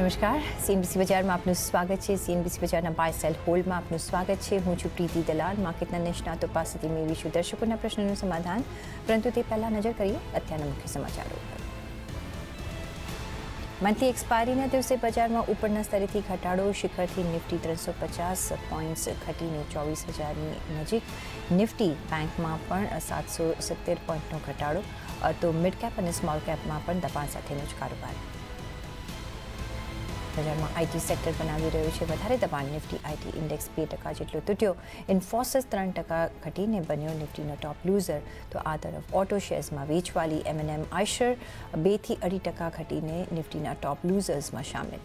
નમસ્કાર. સીએનબીસી બજારમાં આપનું સ્વાગત છે. સીએનબીસી બજારના બાય સેલ હોલ્ડમાં આપનું સ્વાગત છે. હું છું પ્રીતિ દલાલ. માર્કેટના નિષ્ણાતો પાસેથી મેળવીશું દર્શકોના પ્રશ્નોનું સમાધાન. પરંતુ તે પહેલાં નજર કરીએ અત્યારના મુખ્ય સમાચારો પર મંથલી એક્સપાયરીના દિવસે બજારમાં ઉપરના સ્તરેથી ઘટાડો. શિખરથી નિફ્ટી ત્રણસો પચાસ પોઈન્ટ્સ ઘટીને ચોવીસ હજારની નજીક. નિફ્ટી બેંકમાં પણ સાતસો સિત્તેર પોઈન્ટનો ઘટાડો. તો મિડ કેપ અને સ્મોલ કેપમાં પણ દબાણ સાથેનો જ કારોબાર. બજારમાં આઈટી સેક્ટર બનાવી રહ્યું છે. વધારે દબાણ નિફ્ટી, આઈટી ઇન્ડેક્સ બે ટકા જેટલો તૂટ્યો. ઇન્ફોસિસ ત્રણ ટકા ઘટીને બન્યો નિફ્ટીનો ટોપ લૂઝર તો આ તરફ ઓટો શેર્સમાં વેચવાલી એમએનએમ આઈશર બેથી અઢી ટકા ઘટીને નિફ્ટીના ટોપ લૂઝર્સમાં સામેલ.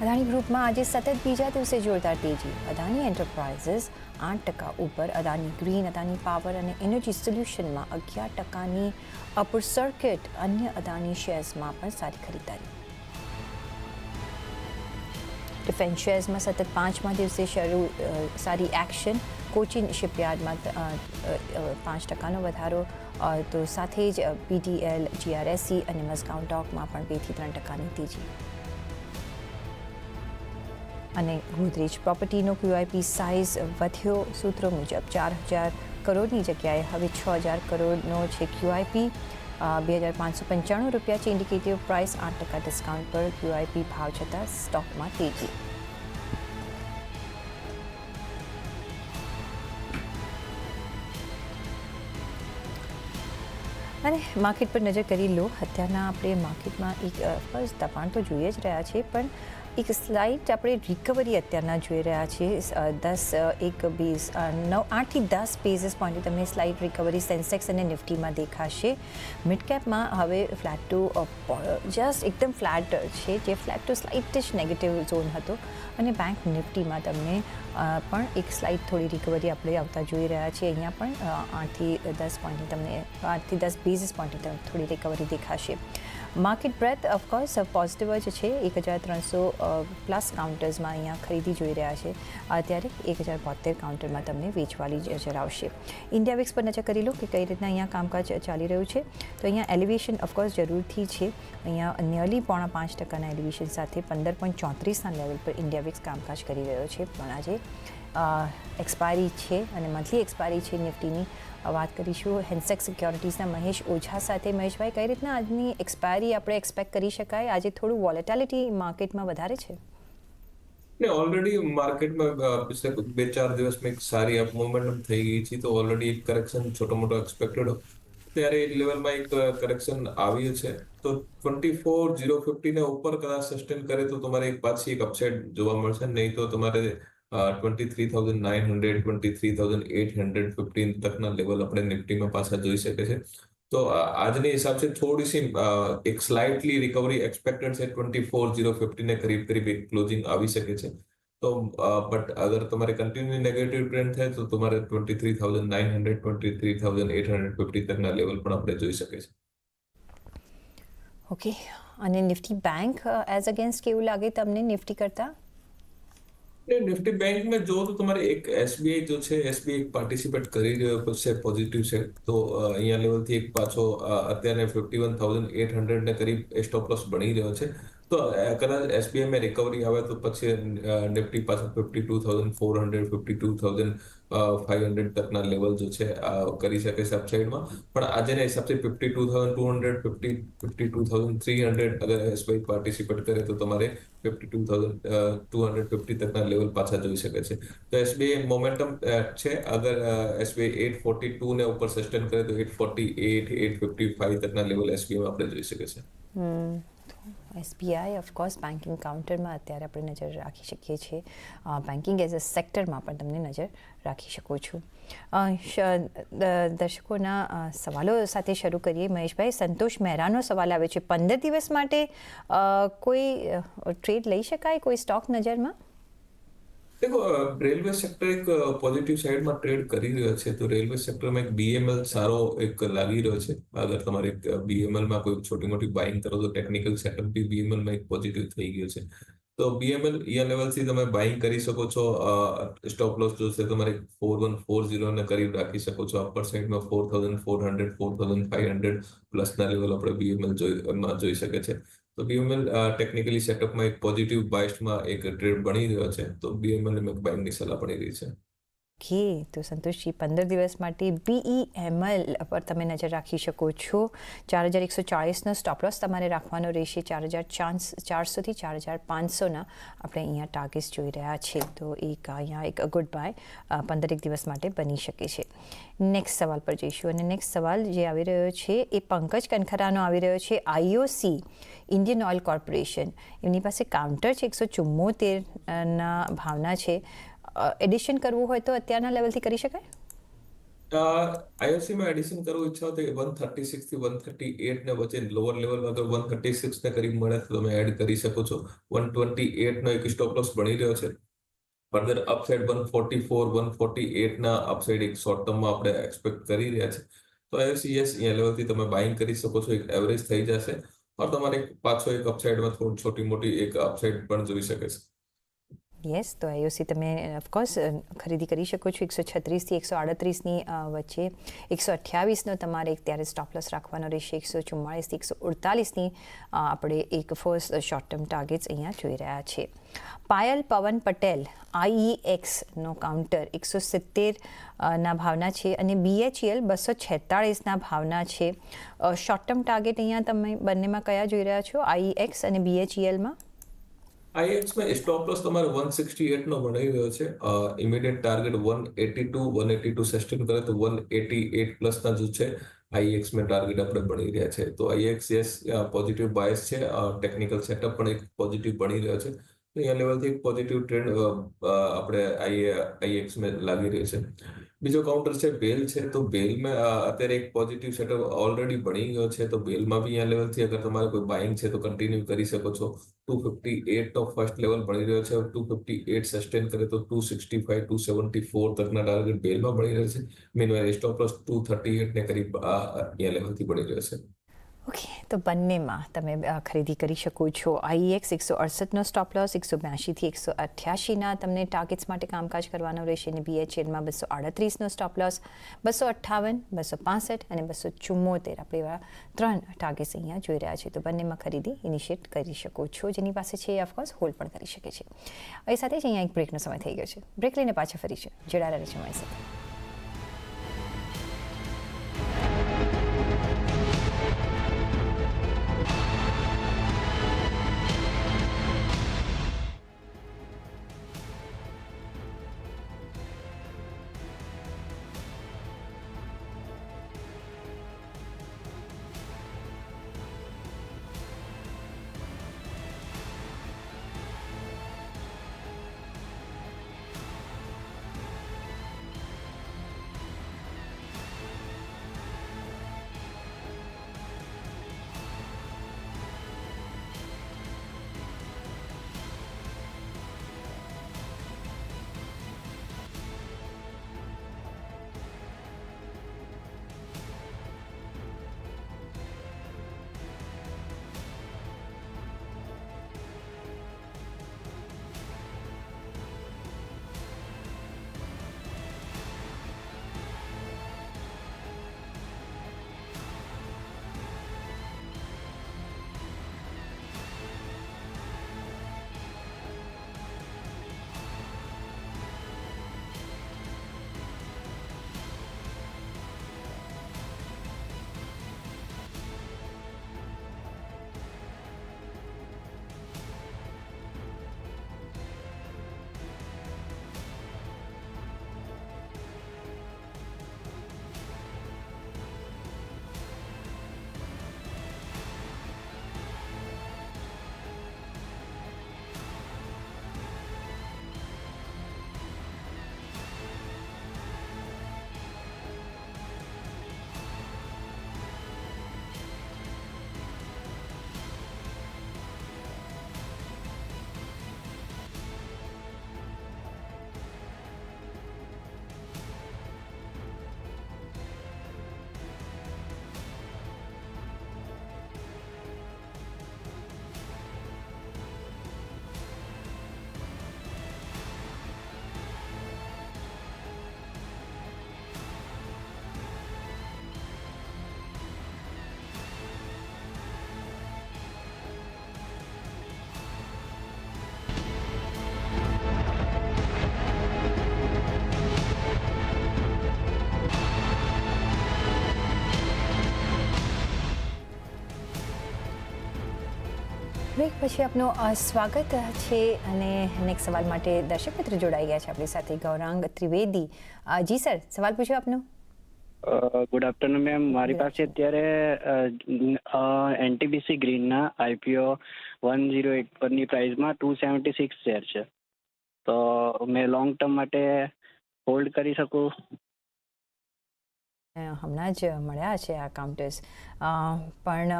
અદાણી ગ્રુપમાં આજે સતત બીજા દિવસે જોરદાર તેજી. અદાણી એન્ટરપ્રાઇઝીસ આઠ ટકા ઉપર. અદાણી ગ્રીન અદાણી પાવર અને એનર્જી સોલ્યુશનમાં અગિયાર ટકાની અપર સર્કિટ અન્ય અદાણી શેર્સમાં પણ સારી ખરીદારી ડિફેન્સ શેર્સમાં સતત પાંચમા દિવસે શરૂ સારી એક્શન. કોચિન શિપયાર્ડમાં પાંચ ટકાનો વધારો. તો સાથે જ પીટીએલ જીઆરએસસી અને મસ્કાઉન ડોકમાં પણ બેથી ત્રણ ટકાની તેજી. અને ગોદરેજ પ્રોપર્ટીનો ક્યુઆઈપી સાઇઝ વધ્યો. સૂત્રો મુજબ ચાર હજાર કરોડની જગ્યાએ હવે છ હજાર કરોડનો છે ક્યુઆઈપી બે હજાર પાંચસો પંચાણું રૂપિયા છે ઇન્ડિકેટિવ પ્રાઇસ, આઠ ટકા ડિસ્કાઉન્ટ પર ક્યુઆઈપી ભાવ છતાં સ્ટોકમાં તેજી. અને માર્કેટ પર નજર કરી લો અત્યારના આપણે માર્કેટમાં એક ફર્સ્ટ દબાણ તો જોઈએ જ રહ્યા છે, પણ એક સ્લાઇટ આપણે રિકવરી અત્યારના જોઈ રહ્યા છીએ. દસ એક બેઝ નવ, આઠથી દસ બેઝિસ પોઈન્ટે તમને સ્લાઇટ રિકવરી સેન્સેક્સ અને નિફ્ટીમાં દેખાશે. મિડ કેપમાં હવે ફ્લેટ ટુ જસ્ટ એકદમ ફ્લેટ છે, જે ફ્લેટ ટુ સ્લાઇટ જ નેગેટિવ ઝોન હતો. અને બેંક નિફ્ટીમાં તમને પણ એક સ્લાઇટ થોડી રિકવરી આપણે આવતા જોઈ રહ્યા છીએ. અહીંયા પણ આઠથી દસ પોઈન્ટની તમને, આઠથી દસ બેઝિસ પોઈન્ટની તમને થોડી રિકવરી દેખાશે. માર્કેટ બ્રેથ ઓફકોર્સ પોઝિટિવ જ છે. એક હજાર ત્રણસો પ્લસ કાઉન્ટર્સમાં અહીંયા ખરીદી જોઈ રહ્યા છે. અત્યારે એક હજાર બોતેર કાઉન્ટરમાં તમને વેચવાલી જ નજર આવશે ઇન્ડિયા વિક્સ પર નજર કરી લો કે કઈ રીતના અહીંયા કામકાજ ચાલી રહ્યું છે. તો અહીંયા એલિવેશન ઓફકોર્સ જરૂરથી છે. અહીંયા નિયરલી પોણા પાંચ ટકાના એલિવેશન સાથે પંદર પોઈન્ટ ચોત્રીસના લેવલ પર ઇન્ડિયા વિક્સ કામકાજ કરી રહ્યો છે. પણ આજે એક્સપાયરી છે અને મંથલી એક્સપાયરી છે નિફ્ટીની. વાત કરીશું હેન્સેક સિક્યોરિટીઝના મહેશ ઓઝા સાથે. મહેશભાઈ, કઈ રીતના આજની એક્સપાયરી આપણે એક્સપેક્ટ કરી શકાય? આજે થોડું વોલેટાલિટી માર્કેટમાં વધારે છે? ને ઓલરેડી માર્કેટમાં બે ચાર દિવસમાં એક સારી અપ મોમેન્ટમ થઈ ગઈ છે, તો ઓલરેડી એક કરેક્શન છોટો મોટો એક્સપેક્ટેડ ત્યારે એ લેવલમાં એક કરેક્શન આવ્યું છે. તો ટ્વેન્ટી ફોર જીરો ફિફ્ટી ને ઉપર કદાચ સસ્ટેન કરે તો તમારે એક પાછી એક અપસાઇડ જોવા મળશે. નહીં તો તમારે twenty three thousand nine hundred twenty three thousand eight hundred fifteen તકના level આપણે નિફ્ટીમાં પાછા જોઈ શકે છે તો આજની હિસાબથી થોડી સી એક સ્લાઇટલી રિકવરી એક્સપેક્ટેડ છે. ટ્વેન્ટી ફોર ઝીરો ફિફ્ટી ને કરીબ કરીબ એક ક્લોઝિંગ આવી શકે છે. તો બટ અગર તમારે કન્ટિન્યુ નેગેટિવ ટ્રેન્ડ થાય તો તમારે twenty three thousand nine hundred twenty three thousand eight hundred fifty તકના level પણ આપણે જોઈ શકીએ છે ઓકે અને નિફ્ટી બેંક એઝ અગેન્સ્ટ કેવું લાગે તમને નિફ્ટી કરતાં? નિફ્ટી બેંકમાં જો તો તમારે એક એસબીઆઈ જો છે એસબીઆઈ પાર્ટિસિપેટ કરી રહ્યો છે પોઝિટિવ છે તો અહીંયા લેવલથી એક પાછો અત્યારે fifty one thousand eight hundred ને કરીબ સ્ટોપ લોસ બની રહ્યો છે તો કદાચ એસબીઆઈ માં રિકવરી આવે તો પછી નિફ્ટી પાછો fifty two thousand four hundred fifty two thousand five hundred તકના level જો છે કરી શકે છે અપસાઇડમાં પણ આજના હિસાબથી fifty two thousand two hundred fifty fifty two thousand three hundred અગર એસબીઆઈ પાર્ટિસિપેટ કરે તો તમારે fifty two thousand two hundred fifty તકના level પાછા જોઈ શકે છે. તો એસબીઆઈ મોમેન્ટમ છે. અગર એસબીઆઈ એટ ફોર્ટી ટુ ને ઉપર સસ્ટેન કરે તો eight forty eight eight fifty five તકના level SBI આપણે જોઈ શકે છે. એસબીઆઈ ઓફકોર્સ બેન્કિંગ કાઉન્ટરમાં અત્યારે આપણે નજર રાખી શકીએ છીએ. બેન્કિંગ એઝ અ સેક્ટરમાં પણ તમને નજર રાખી શકો છો. દર્શકોના સવાલો સાથે શરૂ કરીએ. મહેશભાઈ, સંતોષ મહેરાનો સવાલ આવે છે. પંદર દિવસ માટે કોઈ ટ્રેડ લઈ શકાય? કોઈ સ્ટોક નજરમાં? રેલવે સેક્ટર એક પોઝિટિવ સાઈડમાં ટ્રેડ કરી રહ્યો છે. તો રેલવે સેક્ટરમાં એક બીએમએલ સારો એક લાગી રહ્યો છે. અગર તમારે બીએમએલમાં કોઈ છોટી મોટી બાઇંગ કરો તો ટેકનિકલ સેટઅપ બી બીએમએલમાં એક પોઝિટિવ થઈ ગયો છે. તો બીએમએલ યા લેવલથી તમે બાઇંગ કરી શકો છો. સ્ટોપ લોસ જો છે તમારે ફોર વન ફોર ઝીરોને કરીબ રાખી શકો છો. અપર સાઇડમાં four thousand four hundred four thousand five hundred પ્લસના level આપણે બીએમએલ જોઈ જોઈ શકે છે. તો બીએમએલ ટેકનિકલી સેટઅપમાં એક પોઝિટિવ બાઇસ્ટમાં એક ટ્રેડ બની રહ્યો છે, તો બીએમએલ મેં બાઇંગની સલાહ પડી રહી છે. ઓકે તો સંતોષજી, પંદર દિવસ માટે બીઈએમએલ પર તમે નજર રાખી શકો છો. ચાર હજાર એકસો ચાળીસનો સ્ટોપલોસ તમારે રાખવાનો રહેશે. ચાર હજાર ચાન્સ ચારસોથી ચાર હજાર પાંચસોના આપણે અહીંયા ટાર્ગેટ્સ જોઈ રહ્યા છે. તો એક અહીંયા એક ગુડ બાય પંદરેક દિવસ માટે બની શકે છે. નેક્સ્ટ સવાલ પર જઈશું અને નેક્સ્ટ સવાલ જે આવી રહ્યો છે એ પંકજ કનખરાનો આવી રહ્યો છે. આઈઓસી ઇન્ડિયન ઓઇલ કોર્પોરેશન એમની પાસે કાઉન્ટર છે, એકસો ચુમ્મોતેરના ભાવના છે. એડિશન કરવું હોય તો અત્યારના લેવલથી કરી શકાય? આઈઓસીમાં એડિશન કરવું ઈચ્છા તો વન થર્ટી સિક્સથી વન થર્ટી એટ ને વચ્ચે લોઅર લેવલમાં અગર વન થર્ટી સિક્સ ને કરીબ મળે તો તમે એડ કરી શકો છો. વન ટ્વેન્ટી એટ નો એક સ્ટોપ લોસ બની રહ્યો છે. Further upside one forty four one forty eight ના અપસાઇડ એક શોર્ટ ટર્મમાં આપણે એક્સપેક્ટ કરી રહ્યા છે. તો આઈઓસી યસ અહીંયા લેવલથી તમે બાઇંગ કરી શકો છો. એક એવરેજ થઈ જશે. ઓર તમારે પાછો એક અપસાઇડમાં થોડી, છોટી મોટી એક અપસાઇડ પણ જોઈ શકે છે. યસ તો આઈઓસી તમે ઓફકોર્સ ખરીદી કરી શકો છો. એકસો છત્રીસથી એકસો આડત્રીસની વચ્ચે. એકસો અઠ્યાવીસનો તમારે ત્યારે સ્ટોપલસ રાખવાનો રહેશે. એકસો ચુમ્માળીસથી એકસો અડતાલીસની આપણે એક ફર્સ્ટ શોર્ટ ટર્મ ટાર્ગેટ્સ અહીંયા જોઈ રહ્યા છે. પાયલ પવન પટેલ આઈઈએક્સનો કાઉન્ટર એકસો સિત્તેર ના ભાવના છે અને બીએચઈએલ બસો છેતાળીસના ભાવના છે. શોર્ટ ટર્મ ટાર્ગેટ અહીંયા તમે બંનેમાં કયા જોઈ રહ્યા છો? આઈએક્સ અને બીએચઈએલમાં આઈએક્સમાં સ્ટોપ લોસ તમારે વન સિક્સટી એટનો બનાવી રહ્યો છે. ઇમિડિયેટ ટાર્ગેટ 182 182 સસ્ટેન કરે તો 188 પ્લસ ના જો છે, આઈએક્સમાં ટાર્ગેટ આપણે બની રહ્યા છે. તો આઈએક્સ યસ પોઝિટિવ બાયસ છે. ટેકનિકલ સેટઅપ પણ એક પોઝિટિવ બની રહ્યો છે. તો અહીંયા લેવલથી એક પોઝિટિવ ટ્રેન્ડ આપણે આઈએક્સ આઈએક્સમાં લાગી રહ્યો છે. બીજો કાઉન્ટર છે બેલ છે, તો બેલમાં અત્યારે એક પોઝિટિવ સેટઅપ ઓલરેડી બની ગયો છે, તો બેલમાં બી અહીંયા લેવલથી અગર તમારે કોઈ બાઇંગ છે, તો કન્ટિન્યુ કરી શકો છો. ટુ ફિફ્ટી એટ તો ફર્સ્ટ લેવલ બની રહ્યો છે ટુ ફિફ્ટી એટ સસ્ટેન કરે તો two sixty five two seventy four તકના target બેલમાં બની રહ્યો છે. Meanwhile stop loss two thirty એટને કરીબ અહીંયા લેવલથી બની રહ્યો છે. ઓકે તો બંનેમાં તમે ખરીદી કરી શકો છો. આઈએક્સ એકસો અડસઠનો સ્ટોપ લોસ એકસો બ્યાસીથી એકસો અઠ્યાસીના તમને ટાર્ગેટ્સ માટે કામકાજ કરવાનો રહેશે અને બીએચએલમાં બસો આડત્રીસનો સ્ટોપ લોસ બસો અઠ્ઠાવન, બસો પાસઠ અને બસો ચુમ્મોતેર આપણે એવા ત્રણ ટાર્ગેટ્સ અહીંયા જોઈ રહ્યા છે. તો બંનેમાં ખરીદી ઇનિશિએટ કરી શકો છો. જેની પાસે છે એ ઓફકોર્સ હોલ્ડ પણ કરી શકે છે. એ સાથે જ અહીંયા એક બ્રેકનો સમય થઈ ગયો છે. બ્રેક લઈને પાછા ફરી છે જોડાયેલા રહેશે મારી સાથે. બ્રેક પછી આપનું સ્વાગત છે અને નેક્સ્ટ સવાલ માટે દર્શક મિત્ર જોડાઈ ગયા છે આપણી સાથે. ગૌરાંગ ત્રિવેદી. જી સર સવાલ પૂછો આપનો. ગુડ આફ્ટરનૂન મેમ મારી પાસે અત્યારે એનટીબીસી ગ્રીનના આઈપીઓ વન ઝીરો એટ પરની પ્રાઇસમાં ટુ સેવન્ટી સિક્સ શેર છે. તો મેં લોંગ ટર્મ માટે હોલ્ડ કરી શકું? હમણાં જ મળ્યા છે આ કાઉન્ટર્સ પણ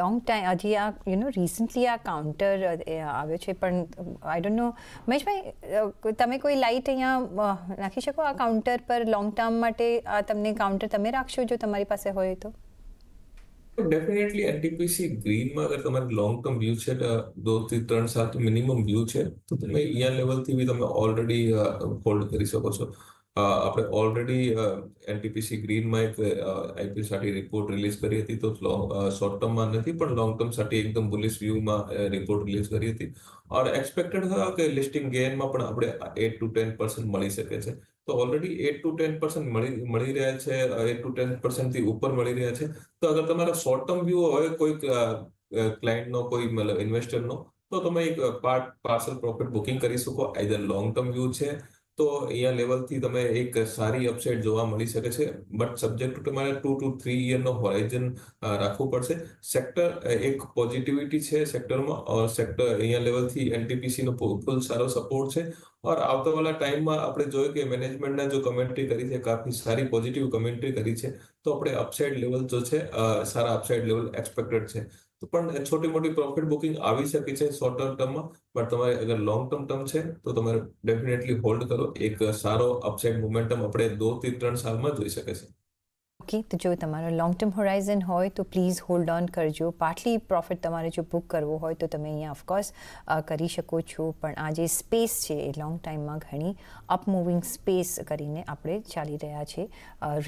લોંગ ટાઈમ હજી આ યુ નો રિસન્ટલી આ કાઉન્ટર આવ્યો છે, પણ આઈ ડોન્ટ નો મહેશભાઈ તમે કોઈ લાઇટ અહીંયા નાખી શકો આ કાઉન્ટર પર લોંગ ટર્મ માટે? આ તમને કાઉન્ટર તમે રાખશો જો તમારી પાસે હોય તો? ડેફિનેટલી એનટીપીસી ગ્રીનમાં અગર તમારે લોંગ ટર્મ વ્યૂ છે દો થી ત્રણ, સાત મિનિમમ વ્યૂ છે, તો તમે અહીંયા લેવલથી બી તમે ઓલરેડી હોલ્ડ કરી શકો છો. આપણે ઓલરેડી એનટીપીસી ગ્રીનમાં એક આઈપીએલ સાથે રિપોર્ટ રિલીઝ કરી હતી તો શોર્ટ ટર્મમાં નથી, પણ લોંગ ટર્મ સાથે એકદમ બુલિશ વ્યૂમાં રિપોર્ટ રિલીઝ કરી હતી. ઓર એક્સપેક્ટેડ હતા કે લિસ્ટિંગ ગેનમાં પણ આપણે એટ ટુ ટેન પર્સન્ટ મળી શકે છે. તો already eight to ten percent મળી મળી રહ્યા છે એટ ટુ ટેન પર્સન્ટથી ઉપર મળી રહ્યા છે. તો અગર તમારા શોર્ટ ટર્મ વ્યૂ હોય, કોઈ ક્લાયન્ટનો કોઈ મતલબ ઇન્વેસ્ટરનો તો તમે એક પાર્ટ પાર્સલ પ્રોફિટ બુકિંગ કરી શકો. આઈધર લોંગ ટર્મ વ્યૂ છે તો અહીંયા લેવલથી તમે એક સારી અપસાઇડ જોવા મળી શકે છે. બટ સબ્જેક્ટ ટુ તમારે ટુ ટુ થ્રી ઇયરનો હોરાઇઝન રાખવું પડશે. સેક્ટર એક પોઝિટિવિટી છે સેક્ટરમાં ઓર સેક્ટર અહીંયા લેવલથી એનટીપીસીનો ફૂલ સારો સપોર્ટ છે. ઓર આવતા વાળા ટાઈમમાં આપણે જોયું કે મેનેજમેન્ટના જો કમેન્ટ્રી કરી છે, કાફી સારી પોઝિટિવ કમેન્ટ્રી કરી છે, તો આપણે અપસાઇડ લેવલ જો છે સારા અપસાઇડ લેવલ એક્સપેક્ટેડ છે. પણ છોટી મોટી પ્રોફિટ બુકિંગ આવી શકે છે શોર્ટ ટર્મમાં પણ તમારે અગર લોંગ ટર્મ ટર્મ છે, તો તમારે ડેફિનેટલી હોલ્ડ કરો. એક સારો અપસાઇડ મોમેન્ટમ આપણે દો થી ત્રણ સાલમાં જોઈ શકે છે. ઓકે તો જો તમારો લોંગ ટર્મ હોરાઇઝન હોય, તો પ્લીઝ હોલ્ડ ઓન કરજો. પાર્ટલી પ્રોફિટ તમારે જો બુક કરવો હોય, તો તમે અહીંયા ઓફકોર્સ કરી શકો છો. પણ આ જે સ્પેસ છે, એ લોંગ ટાઈમમાં ઘણી અપ મૂવિંગ સ્પેસ કરીને આપણે ચાલી રહ્યા છે.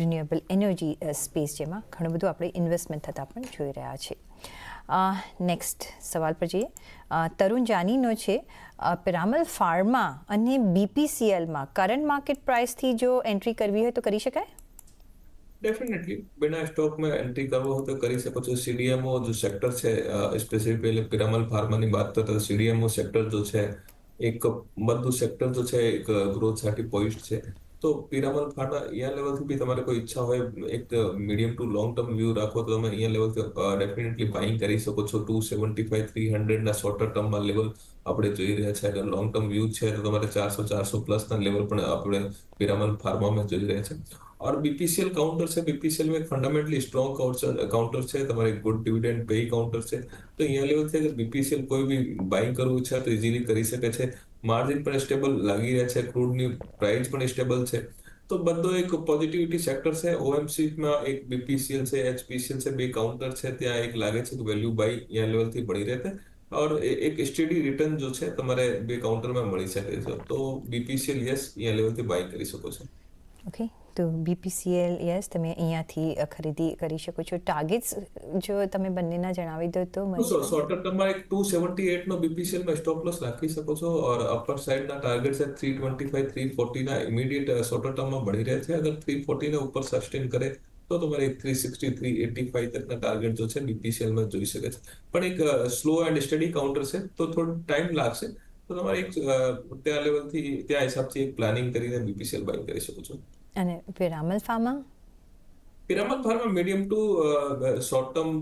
રિન્યુએબલ એનર્જી સ્પેસ જેમાં ઘણું બધું આપણે ઇન્વેસ્ટમેન્ટ થતાં પણ જોઈ રહ્યા છે. નેક્સ્ટ સવાલ પર જઈએ. તરુણ જાનીનો છે પિરામલ ફાર્મા અને બીપીસીએલમાં કરંટ માર્કેટ પ્રાઇસથી જો એન્ટ્રી કરવી હોય તો કરી શકાય? ડેફિનેટલી બેના સ્ટોકમાં એન્ટ્રી કરવો હોય તો કરી શકો છો. સીડીએમઓ જો સેક્ટર છે સ્પેસિફિકલી પિરામલ ફાર્માની વાત તો સીડીએમઓ સેક્ટર જો છે, એક બધું સેક્ટર જો છે, એક ગ્રોથ સાથે પોઇસ્ટ છે. તો પિરામલ ફાટા અહીંયા લેવલથી બી તમારે કોઈ ઈચ્છા હોય, એક medium to long term view રાખો તો તમે અહીંયા લેવલથી ડેફિનેટલી બાઇંગ કરી શકો છો. ટુ સેવન્ટી ફાઈવ થ્રી હંડ્રેડના શોર્ટર ટર્મમાં લેવલ આપણે જોઈ રહ્યા છે. લોંગ ટર્મ વ્યૂ છે તો તમારે ચારસો ચારસો પ્લસના લેવલ પણ આપણે પિરામલ ફાર્મામાં જોઈ રહ્યા છે. और बीपीसीएल काउंटर છે बीपीसीएल में एक फंडामेंटली स्ट्रॉन्ग काउंटर છે તમારે ગુડ ડિવિડન્ડ પે કાઉન્ટર છે તો અહીંયા લેવલ છે કે બીપીસીએલ કોઈ બી બાઇંગ કરવું છે તો ઇઝીલી કરી શકે છે માર્જિન પણ સ્ટેબલ લાગી રહ્યા છે ક્રૂડની પ્રાઇસ પણ સ્ટેબલ છે તો બધો એક પોઝિટિવિટી સેક્ટર છે ઓએમસી માં એક બીપીસીએલ છે એચપીસીએલ છે બે કાઉન્ટર છે ત્યાં એક લાગે છે કે વેલ્યુ બાય અહીંયા લેવલથી મળી રહે છે और ए- एक स्टडी रिटर्न जो છે તમારે બે કાઉન્ટરમાં મળી શકે છે તો બીપીસીએલ યસ અહીંયા લેવલથી બાય કરી શકો છો ઓકે તો બીપીસીએલ યસ તમે અહીંયાથી ખરીદી કરી શકો છો. ટાર્ગેટ્સ જો તમે બંનેના જણાવી દો તો શોર્ટ ટર્મમાં એક ટુ સેવન્ટી એટ નો બીપીસીએલમાં સ્ટોપ લોસ રાખી શકો છો ઓર અપર સાઇડ ના ટાર્ગેટ છે થ્રી ટ્વેન્ટી ફાઈવ થ્રી ફોર્ટીના ઇમિડિયેટ શોર્ટ ટર્મમાં મળી રહ્યા છે. અગર થ્રી ફોર્ટી ને ઉપર સસ્ટેન કરે તો તમારે three sixty three eighty five તકના target જો છે બીપીસીએલમાં જોઈ શકે છે. પણ એક સ્લો એન્ડ સ્ટડી કાઉન્ટર છે તો થોડો ટાઈમ લાગશે. તો તમારે એક ત્યાં લેવલથી ત્યાં હિસાબથી એક પ્લાનિંગ કરીને બીપીસીએલ બાય કરી શકો છો. અને Piramal pharma? Piramal pharma medium to short term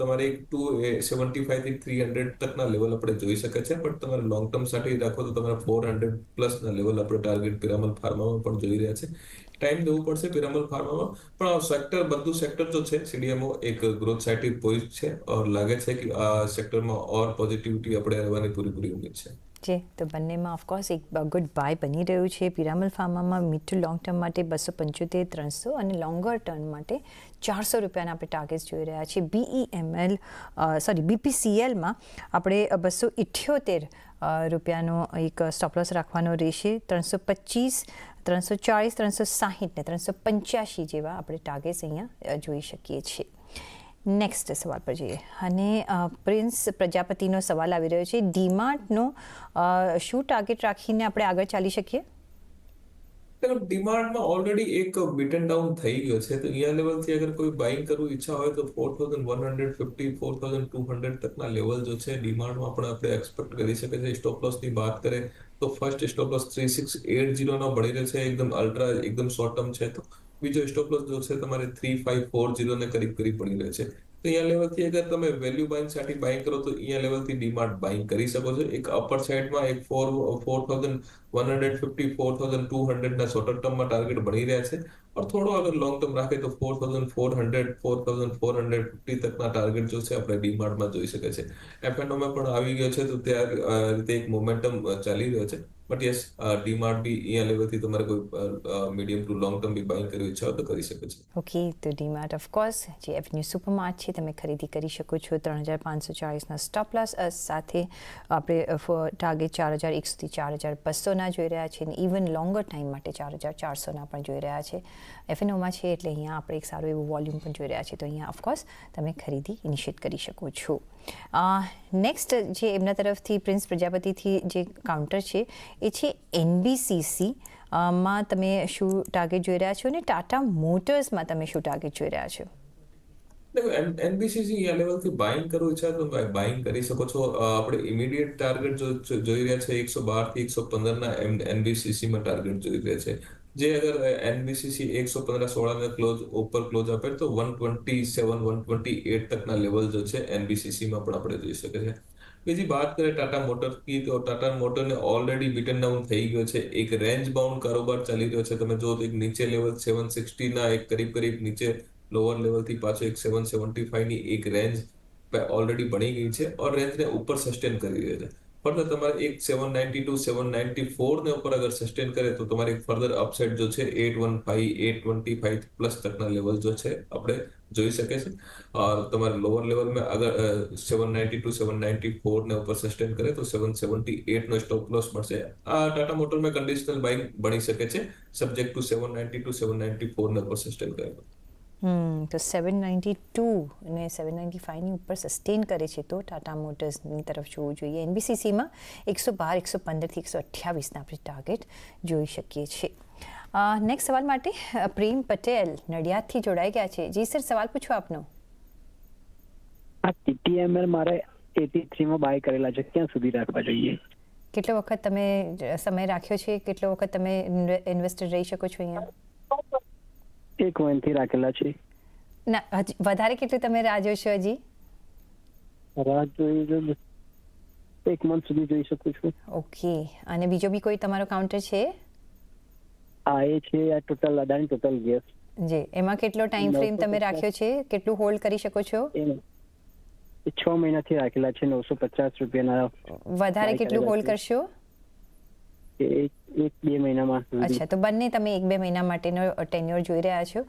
તમારે એક ટુ સેવન્ટી ફાઈવથી થ્રી હંડ્રેડ તકના લેવલ આપણે જોઈ શકે છે પણ તમારે લોંગ ટર્મ સાથે રાખો તો તમારે ફોર હંડ્રેડ પ્લસના લેવલ આપણે ટાર્ગેટ પિરામલ ફાર્મામાં પણ જોઈ રહ્યા છે ટાઈમ દેવું પડશે પિરામલ ફાર્મામાં, પણ સેક્ટર બધું સેક્ટર જો છે સીડીએમઓ એક ગ્રોથ સાઇટી પોઈઝ છે, ઓર લાગે છે કે આ સેક્ટરમાં ઓર પોઝિટિવિટી આપણે રહેવાની પૂરેપૂરી ઉમેદ છે. જે તો બંનેમાં ઓફકોર્સ એક ગુડ બાય બની રહ્યું છે. પિરામલ ફાર્મામાં મિડ લોંગ ટર્મ માટે બસો પંચોતેર, ત્રણસો અને લોંગર ટર્મ માટે ચારસો રૂપિયાના આપણે ટાર્ગેટ્સ જોઈ રહ્યા છીએ. બીઈએમએલ સોરી બીપીસીએલમાં આપણે બસો ઇઠ્યોતેર રૂપિયાનો એક સ્ટોપલોસ રાખવાનો રહેશે. ત્રણસો પચીસ, ત્રણસો ચાળીસ, ત્રણસો સાહીઠ ને ત્રણસો પંચ્યાસી જેવા આપણે ટાર્ગેટ્સ અહીંયા જોઈ શકીએ છીએ. નેક્સ્ટ સવાલ પર જઈએ. અને પ્રિન્સ પ્રજાપતિનો સવાલ આવી રહ્યો છે. ડીમાર્ટનો શું ટાર્ગેટ રાખીને આપણે આગળ ચાલી શકીએ? ડિમાન્ડમાં ઓલરેડી એક બીટન ડાઉન થઈ ગયો છે. તો અહીંયા લેવલથી અગર કોઈ બાઇંગ કરવું ઈચ્છા હોય તો four thousand one hundred fifty four thousand two hundred તકના level જો છે ડિમાન્ડમાં પણ આપણે એક્સપેક્ટ કરી શકે છે સ્ટોપ લોસની વાત કરીએ તો first stop loss three six eight જીરોનો બની રહ્યો છે. એકદમ અલ્ટ્રા એકદમ શોર્ટ ટર્મ છે. તો બીજો સ્ટોપ લોસ જો છે તમારે થ્રી ફાઈવ ફોર જીરોને કરીબ કરી પડી રહ્યો છે. તો અહીંયા લેવલથી અગર તમે વેલ્યુ બાઇંગ સાથે બાઇંગ કરો તો અહીંયા લેવલથી ડિમાન્ડ બાઇંગ કરી શકો છો. એક અપર સાઇડમાં એક four four thousand one hundred fifty four thousand two હંડ્રેડના shorter ટર્મમાં ટાર્ગેટ બની રહ્યા છે. और થોડો અગર લોંગ ટર્મ રાખે તો four thousand four hundred four thousand four hundred fifty તકના target જો છે આપણે ડીમાર્ટમાં જોઈ શકે છે. એફએનઓમાં પણ આવી ગયો છે તો ત્યાં રીતે એક મોમેન્ટમ ચાલી રહ્યો છે. બટ યસ ડીમાર્ટ બી અહીંયા લેવલથી તમારે કોઈ મીડિયમ ટુ લોંગ ટર્મ બી બાઇંગ કરવી ઈચ્છા તો કરી શકે છે. ઓકે તો ડીમાર્ટ ઓફકોર્સ જે એવન્યુ સુપરમાર્ટ છે, તમે ખરીદી કરી શકો છો ત્રણ હજાર પાંચસો ચાળીસના સ્ટોપ લોસ સાથે આપણે ટાર્ગેટ ચાર હજાર એકસોથી ચાર હજાર બસોના જોઈ રહ્યા છે અને ઇવન લોંગર ટાઈમ માટે ચાર હજાર ચારસોના પણ જોઈ રહ્યા છે. એફએનઓમાં છે એટલે અહીંયા આપણે એક સારું એવું વોલ્યુમ પણ જોઈ રહ્યા છે. તો અહીંયા ઓફકોર્સ તમે ખરીદી ઇનિશિયેટ કરી શકો છો. નેક્સ્ટ જે એમના તરફથી પ્રિન્સ પ્રજાપતિથી જે કાઉન્ટર છે, એ છે એનબીસીસી માં તમે શું ટાર્ગેટ જોઈ રહ્યા છો અને ટાટા મોટર્સમાં તમે શું ટાર્ગેટ જોઈ રહ્યા છો? એનબીસીસી આ લેવલથી બાઇંગ કરવું છે, તો બાઇંગ કરી શકો છો. આપણે ઇમિડિયેટ ટાર્ગેટ જો જોઈ રહ્યા છે, એકસો બારથી એકસો પંદર ના એનબીસીસી માં ટાર્ગેટ જોઈ રહ્યા છે. જે અગર એનબીસીસી એકસો પંદર સોળા ને ક્લોઝ ઉપર ક્લોઝ આપે તો one twenty seven one twenty eight તકના level જો છે એનબીસીસી માં પણ આપણે જોઈ શકે છે બીજી વાત કરીએ ટાટા મોટર કી, તો ટાટા મોટરને ઓલરેડી બીટન ડાઉન થઈ ગયો છે. એક રેન્જ બાઉન્ડ કારોબાર ચાલી રહ્યો છે. તમે જો એક નીચે લેવલ સેવન સિક્સટી ના, એક કરીબ કરીબ નીચે લોઅર લેવલથી પાછો એક સેવન સેવન્ટી ફાઈવની એક રેન્જ ઓલરેડી બની ગઈ છે. ઓર રેન્જને ઉપર સસ્ટેન કરી રહ્યો છે. ફર્ધર તમારે એક seven ninety two seven ninety four ફોરને ઉપર અગર સસ્ટેન કરે તો તમારે ફર્ધર અપસેટ જો છે eight one five eight twenty five plus તકના level જો છે, આપણે જોઈ શકે છે તમારે લોઅર લેવલમાં અગર seven ninety two seven ninety ફોરને ઉપર સસ્ટેન કરે તો સેવન સેવન્ટી એટનો સ્ટોક લોસ મળશે. આ ટાટા મોટરમાં કન્ડિશનલ બાઇક બની શકે છે subject to seven ninety two seven ninety four ને ઉપર સસ્ટેન કરે. તો. હમ સેવન નાઇન્ટી ટુ અને સેવન નાઇન્ટી ફાઇવની ઉપર સસ્ટેન કરે છે તો ટાટા મોટર્સની તરફ જોવું જોઈએ. એનબીસીસીમાં એકસો બાર એકસો પંદરથી એકસો અઠ્યાવીસના આપણે ટાર્ગેટ જોઈ શકીએ છીએ. નેક્સ્ટ સવાલ માટે પ્રેમ પટેલ નડિયાદથી જોડાઈ ગયા છે. જી સર સવાલ પૂછો આપનો. આ ટીટીએમએલ મારે એટી થ્રીમાં બાય કરેલા છે. ક્યાં સુધી રાખવા જોઈએ? કેટલો વખત તમે સમય રાખ્યો છે? કેટલો વખત તમે ઇન્વેસ્ટર રહી શકો છો અહીંયા? એક મહિનાથી રાખેલા છે? ના વધારે કેટલી તમે રાહ જોશો હજી? રાહ જોઈ જો એક મંથ સુધી જોઈ શકું છું. ઓકે અને બીજો બી કોઈ તમારો કાઉન્ટર છે? આ એ છે આ ટોટલ અદાણી ટોટલ ગેસ. જે એમાં કેટલો ટાઈમ ફ્રેમ તમે રાખ્યો છે? કેટલું હોલ્ડ કરી શકો છો? છ મહિનાથી રાખેલા છે નવસો પચાસ રૂપિયાના વધારે કેટલું હોલ્ડ કરશો? એક બે મહિનામાં અચ્છા, તો બંને તમે એક બે મહિના માટેનો ટેન્યોર જોઈ રહ્યા છો.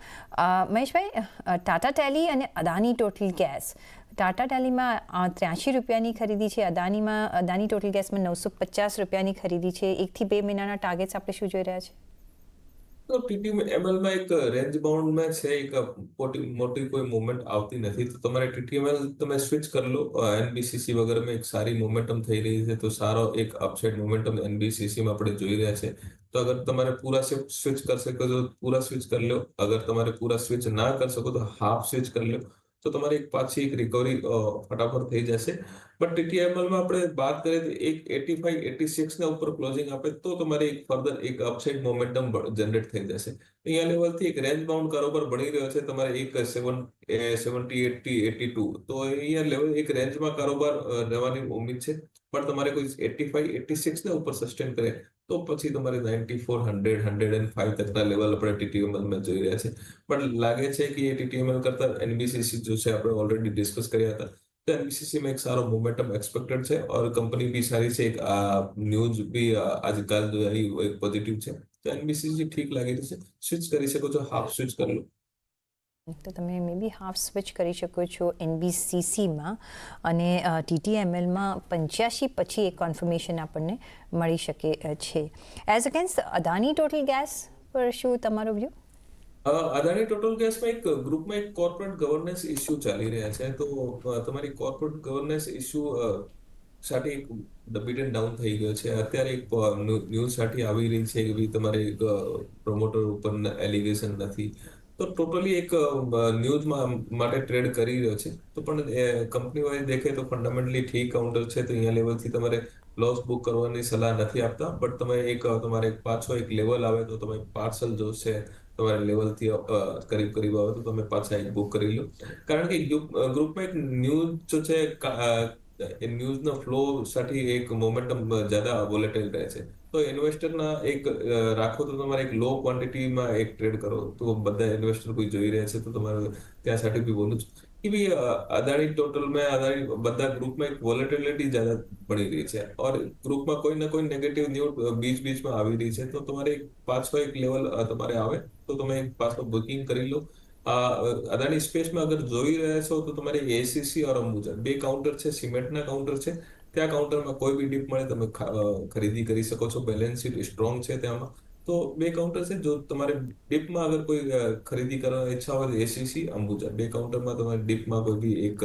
મહેશભાઈ ટાટા ટેલી અને અદાની ટોટલ ગેસ. ટાટા ટેલીમાં ત્ર્યાસી રૂપિયાની ખરીદી છે. અદાનીમાં, અદાની ટોટલ ગેસમાં નવસો પચાસ રૂપિયાની ખરીદી છે. એકથી બે મહિનાના ટાર્ગેટ્સ આપણે શું જોઈ રહ્યા છે? તો TTML માં એક રેન્જ બાઉન્ડમાં છે, એક મોટી કોઈ મુવમેન્ટ આવતી નથી. તો તમારે TTML તમે સ્વિચ કરી લો. એનબીસીસી વગેરેમાં એક સારી મોમેન્ટમ થઈ રહી છે. તો સારો એક અપસાઇડ મોમેન્ટમ એનબીસીસીમાં આપણે જોઈ રહ્યા છે. તો અગર તમારે પૂરા સ્વિચ કરી શકો તો પૂરા સ્વિચ કરી લો. અગર તમારે પૂરા સ્વિચ ના કરી શકો તો હાફ સ્વિચ કરી લો. તો તમારી એક પાછી એક રિકવરી ફટાફટ થઈ જશે. બટ ટીટીએમએલમાં આપણે વાત કરીએ તો એક એટી ફાઈવ એટી સિક્સ ના ઉપર ક્લોઝિંગ આપે તો તમારે એક ફર્ધર એક અપસાઇડ મોમેન્ટમ જનરેટ થઈ જશે. અહીંયા લેવલથી એક રેન્જ બાઉન્ડ કારોબાર બની રહ્યો છે. તમારે એક seven seventy eighty eighty two તો અહીંયા લેવલ એક રેન્જમાં કારોબાર રહેવાની ઉમ્મીદ છે. પણ તમારે કોઈ એટી ફાઈવ એટી સિક્સ ના ઉપર સસ્ટેન કરે. તો પછી તમારે ninety four hundred hundred and five તકના level આપણે ટીટીએમએલમાં જોઈ રહ્યા છે. પણ લાગે છે કે એ ટીટીએમએલ કરતા એનબીસીસી જો છે આપણે ઓલરેડી ડિસ્કસ કર્યા હતા, તો એનબીસીસીમાં એક સારો મોમેન્ટમ એક્સપેક્ટેડ છે ઓર કંપની બી સારી છે. એક ન્યૂઝ બી આજકાલ એક પોઝિટિવ છે. તો એનબીસીસી ઠીક લાગી રહી છે. સ્વિચ કરી શકો છો. હાફ સ્વિચ કરી લો. તો તમે મે બી હાફ સ્વિચ કરી શકો છો એનબીસીસીમાં અને ટીટીએમએલમાં પંચ્યાસી પછી એક કન્ફર્મેશન આપણને મળી શકે છે. As against Adani total gas પર શું તમારો વ્યૂ અદાની ટોટલ ગેસમાં એક ગ્રુપમાં એક કોર્પોરેટ ગવર્નન્સ ઇસ્યુ ચાલી રહ્યા છે. તો તમારી કોર્પોરેટ ગવર્નન્સ ઇસ્યુ સાથે એક બીટ એન્ડ ડાઉન થઈ ગયો છે. અત્યારે એક ન્યૂઝ સાથે આવી રહી છે કે ભાઈ તમારે પ્રમોટર ઉપર એલિગેશન નથી. તો ટોટલી એક ન્યૂઝમાં માટે ટ્રેડ કરી રહ્યો છે. તો પણ કંપની વાઇઝ દેખે તો ફંડામેન્ટલી ઠીક કાઉન્ટર છે, તો અહીંયા લેવલથી તમારે લોસ બુક કરવાની સલાહ નથી આપતા. બટ તમે એક તમારે એક પાછો એક લેવલ આવે તો તમે પાર્સલ જો છે તમારા લેવલથી કરીબ કરીબ આવે તો તમે પાછા એક બુક કરી લો. કારણ કે ગ્રુપમાં એક ન્યૂઝ જો છે એ ન્યૂઝનો ફ્લો સાથે એક મોમેન્ટમ જ્યાદા વોલેટાઇલ રહે છે. તો ઇન્વેસ્ટરના એક રાખો તો તમારે એક લો ક્વોન્ટિટીમાં એક ટ્રેડ કરો. તો બધા ઇન્વેસ્ટર કોઈ જોઈ રહ્યા છે તો તમારે ત્યાં સાથે બી બોલું છું. કે ભાઈ અ, અદાણી ટોટલમાં અદાણી બધા ગ્રુપમાં એક વોલેટિલિટી જ્યાદા પડી રહી છે. ઓર ગ્રુપમાં કોઈ ના કોઈ નેગેટિવ ન્યૂઝ બીચ બીચમાં આવી રહી છે. તો તમારે એક પાછો એક લેવલ તમારે આવે. તો તમે એક પાછો બુકિંગ કરી લો. અદાણી સ્પેસમાં અગર જોઈ રહ્યા છો તો તમારે એસીસી ઓર અંબુજા. બે કાઉન્ટર છે સિમેન્ટના કાઉન્ટર છે. ત્યાં કાઉન્ટરમાં કોઈ બી ડીપ મળે, તમે ખરીદી કરી શકો છો. બેલેન્સ શીટ સ્ટ્રોંગ છે ત્યાંમાં. તો બે કાઉન્ટર છે. જો તમારે ડીપમાં અગર કોઈ ખરીદી કરવાની ઈચ્છા હોય તો એસીસી અંબુજા. બે કાઉન્ટરમાં તમારે ડીપમાં કોઈ બી એક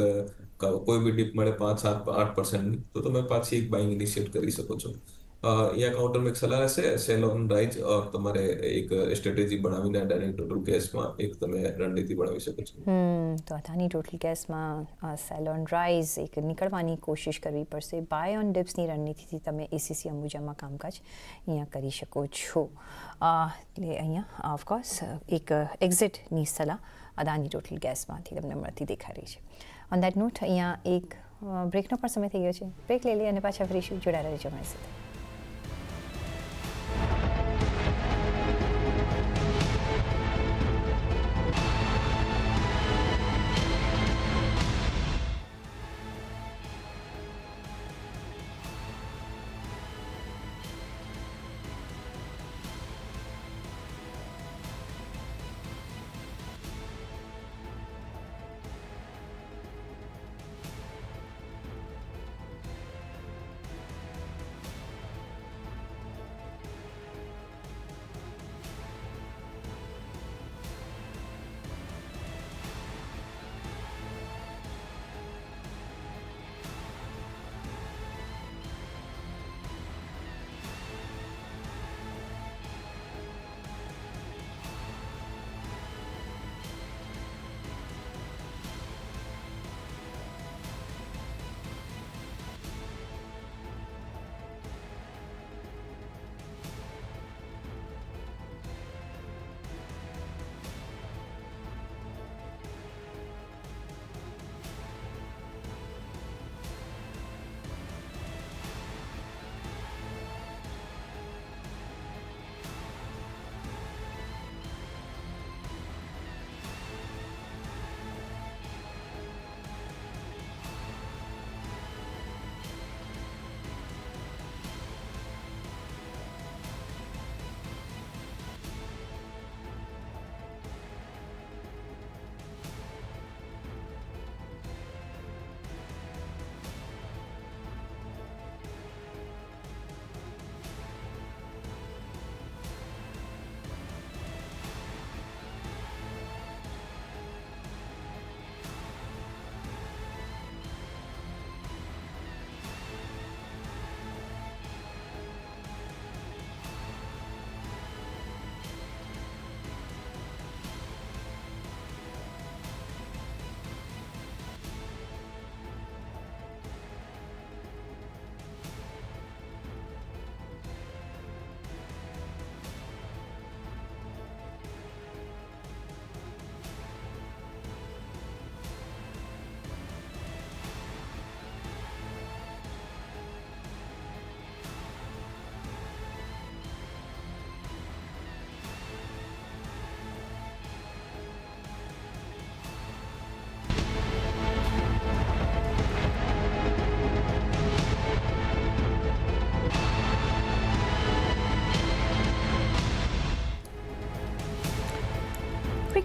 કોઈ બી ડીપ મળે પાંચ, સાત, આઠ પર્સન્ટની તો તમે પાછી એક બાઇંગ ઇનિશિયેટ કરી શકો છો. અ, અહીંયા કાઉન્ટરમાં સલાહ રહેશે સેલ ઓન રાઇઝ તમારે એક સ્ટ્રેટેજી બનાવીને અદાણી ટોટલ કેસમાં એક તમે રણનીતિ બનાવી શકો છો. તો અદાની ટોટલ ગેસમાં સેલોન રાઇઝ એક નીકળવાની કોશિશ કરવી પડશે. બાય ઓન ડિપ્સની રણનીતિથી તમે એસીસી અંબુજામાં કામકાજ અહીંયા કરી શકો છો. એટલે અહીંયા ઓફકોર્સ એક એક્ઝિટની સલાહ અદાની ટોટલ ગેસમાંથી તમને મળતી દેખાઈ રહી છે. ઓન દેટ નોટ અહીંયા એક બ્રેકનો પણ સમય થઈ ગયો છે. બ્રેક લઈ લઈએ અને પાછા ફરીશું. જોડાયેલા રહેજો મારી સાથે.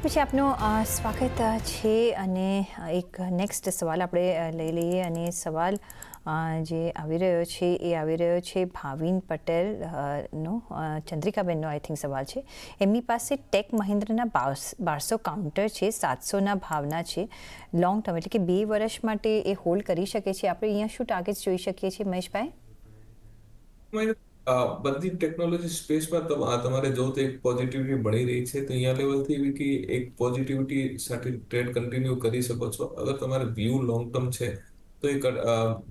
પછી આપનું સ્વાગત છે અને એક નેક્સ્ટ સવાલ આપણે લઈ લઈએ અને સવાલ જે આવી રહ્યો છે એ આવી રહ્યો છે ભાવિન પટેલ નો ચંદ્રિકાબેનનો આઈ થિંક સવાલ છે. એમની પાસે ટેક મહિન્દ્રના બારસો કાઉન્ટર છે, સાતસોના ભાવના છે. લોંગ ટર્મ એટલે કે બે વર્ષ માટે એ હોલ્ડ કરી શકે છે. આપણે અહીંયા શું ટાર્ગેટ જોઈ શકીએ છીએ મહેશભાઈ? બધી ટેકનોલોજી સ્પેસમાં તમારે જો તો એક પોઝિટિવિટી બની રહી છે, તો અહીંયા લેવલથી એવી કે એક પોઝિટિવિટી સાથે ટ્રેડ કન્ટિન્યુ કરી શકો છો. અગર તમારે વ્યૂ લોંગ ટર્મ છે તો એ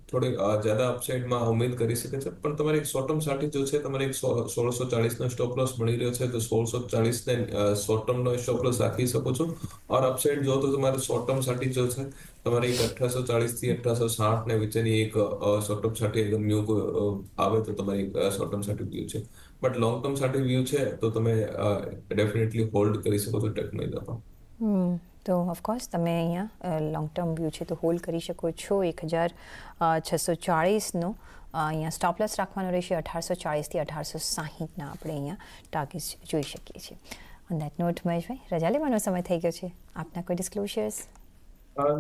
થોડી જ્યાદા અપસાઇડમાં ઉમેદ કરી શકે છે. પણ તમારે એક શોર્ટ ટર્મ સાથે જો છે, તમારે એક સોળસો ચાલીસનો સ્ટોપ લોસ મળી રહ્યો છે, તો સોળસો ચાલીસને શોર્ટ ટર્મનો સ્ટોપ લોસ રાખી શકો છો. ઓર અપસાઇડ જો તો તમારે શોર્ટ ટર્મ સાથે જો છે, તમારે એક અઠારસો ચાલીસથી થી સાઠને વચ્ચેની એક શોર્ટ ટર્મ સાથે એકદમ ન્યૂ આવે તો તમારી શોર્ટ ટર્મ સાથે વ્યૂ છે. બટ લોંગ ટર્મ સાથે વ્યૂ છે, તો તમે ડેફિનેટલી હોલ્ડ કરી શકો છો ટેકનોલોજી તો ઓફકોર્સ તમે અહીંયા લોંગ ટર્મ વ્યૂ છે તો હોલ્ડ કરી શકો છો. એક હજાર છસો ચાળીસનો અહીંયા સ્ટોપલેસ રાખવાનો રહેશે. અઢારસો ચાળીસથી અઢારસો સાહીઠના આપણે અહીંયા ટાર્ગેટ જોઈ શકીએ છીએ. ઓન દેટ નોટ મહેશભાઈ રજા લેવાનો સમય થઈ ગયો છે. આપના કોઈ ડિસ્ક્લોઝર્સ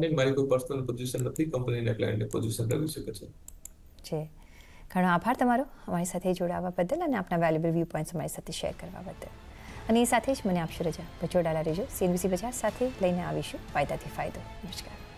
નહીં મારી કોઈ પર્સનલ પોઝિશન નથી. કંપનીના ક્લાયન્ટની પોઝિશન રહી શકે છે. છે. ઘણો આભાર તમારો અમારી સાથે જોડાવા બદલ અને આપના વેલ્યુબલ વ્યૂ પોઈન્ટ્સ અમારી સાથે શેર કરવા બદલ. અને એ સાથે જ મને આપશો રજા. જોડાયેલા રહેજો સીએનબીસી બજાર સાથે લઈને આવીશું. ફાયદાથી ફાયદો. નમસ્કાર.